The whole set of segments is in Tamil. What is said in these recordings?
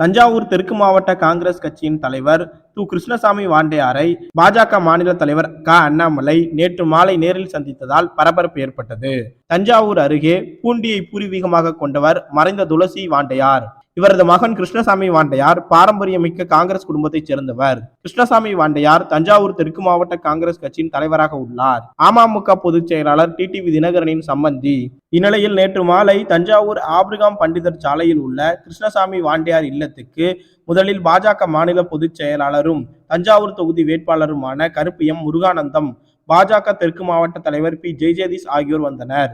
தஞ்சாவூர் தெற்கு மாவட்ட காங்கிரஸ் கட்சியின் தலைவர் து. கிருஷ்ணசாமி வாண்டையாரை பாஜக மாநில தலைவர் க. அண்ணாமலை நேற்று மாலை நேரில் சந்தித்ததால் பரபரப்பு ஏற்பட்டது. தஞ்சாவூர் அருகே பூண்டியை பூர்வீகமாக கொண்டவர் மறைந்த துளசி வாண்டையார். இவரது மகன் கிருஷ்ணசாமி வாண்டையார் பாரம்பரியமிக்க காங்கிரஸ் குடும்பத்தைச் சேர்ந்தவர். கிருஷ்ணசாமி வாண்டையார் தஞ்சாவூர் தெற்கு மாவட்ட காங்கிரஸ் கட்சியின் தலைவராக உள்ளார். அமமுக பொதுச் செயலாளர் டிடிவி தினகரனின் சம்பந்தி. இந்நிலையில் நேற்று மாலை தஞ்சாவூர் ஆபிரகாம் பண்டிதர் சாலையில் உள்ள கிருஷ்ணசாமி வாண்டையார் இல்லத்துக்கு முதலில் பாஜக மாநில பொதுச் செயலாளரும் தஞ்சாவூர் தொகுதி வேட்பாளருமான கருப்பியம் முருகானந்தம் பாஜக தெற்கு மாவட்ட தலைவர் பி. ஜெய்ஜெதீஷ் ஆகியோர் வந்தனர்.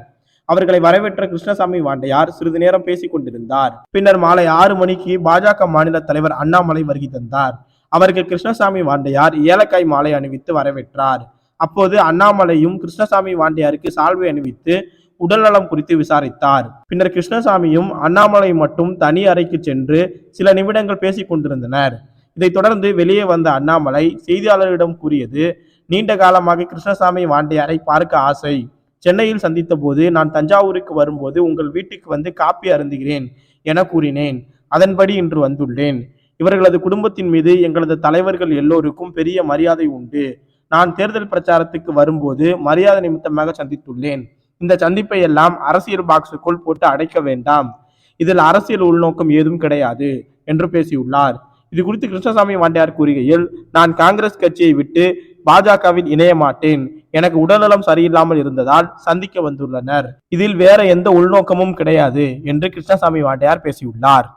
அவர்களை வரவேற்ற கிருஷ்ணசாமி வாண்டையார் சிறிது நேரம் பேசிக் கொண்டிருந்தார். பின்னர் மாலை ஆறு மணிக்கு பாஜக மாநில தலைவர் அண்ணாமலை வருகை தந்தார். அவருக்கு கிருஷ்ணசாமி வாண்டையார் ஏலக்காய் மாலை அணிவித்து வரவேற்றார். அப்போது அண்ணாமலையும் கிருஷ்ணசாமி வாண்டியாருக்கு சால்வை அணிவித்து உடல்நலம் குறித்து விசாரித்தார். பின்னர் கிருஷ்ணசாமியும் அண்ணாமலை மட்டும் தனி அறைக்கு சென்று சில நிமிடங்கள் பேசிக் கொண்டிருந்தனர். இதைத் தொடர்ந்து வெளியே வந்த அண்ணாமலை செய்தியாளர்களிடம் கூறியது நீண்ட காலமாக கிருஷ்ணசாமி வாண்டியாரை பார்க்க ஆசை. சென்னையில் சந்தித்த போது நான் தஞ்சாவூருக்கு வரும்போது உங்கள் வீட்டுக்கு வந்து காப்பி அருந்துகிறேன் என கூறினேன். அதன்படி இன்று வந்துள்ளேன். இவர்களது குடும்பத்தின் மீது எங்களது தலைவர்கள் எல்லோருக்கும் பெரிய மரியாதை உண்டு. நான் தேர்தல் பிரச்சாரத்துக்கு வரும்போது மரியாதை நிமித்தமாக சந்தித்துள்ளேன். இந்த சந்திப்பை எல்லாம் அரசியல் பாக்ஸுக்குள் போட்டு அடைக்க வேண்டாம். இதில் அரசியல் உள்நோக்கம் ஏதும் கிடையாது என்று பேசியுள்ளார். இது குறித்து கிருஷ்ணசாமி வாண்டியார் கூறுகையில் நான் காங்கிரஸ் கட்சியை விட்டு பாஜகவில் இணைய மாட்டேன் எனக்கு உடல்நலம் சரியில்லாமல் இருந்ததால் சந்திக்க வந்துள்ளனர். இதில் வேற எந்த உள்நோக்கமும் கிடையாது என்று கிருஷ்ணசாமி வாட்டையார் பேசியுள்ளார்.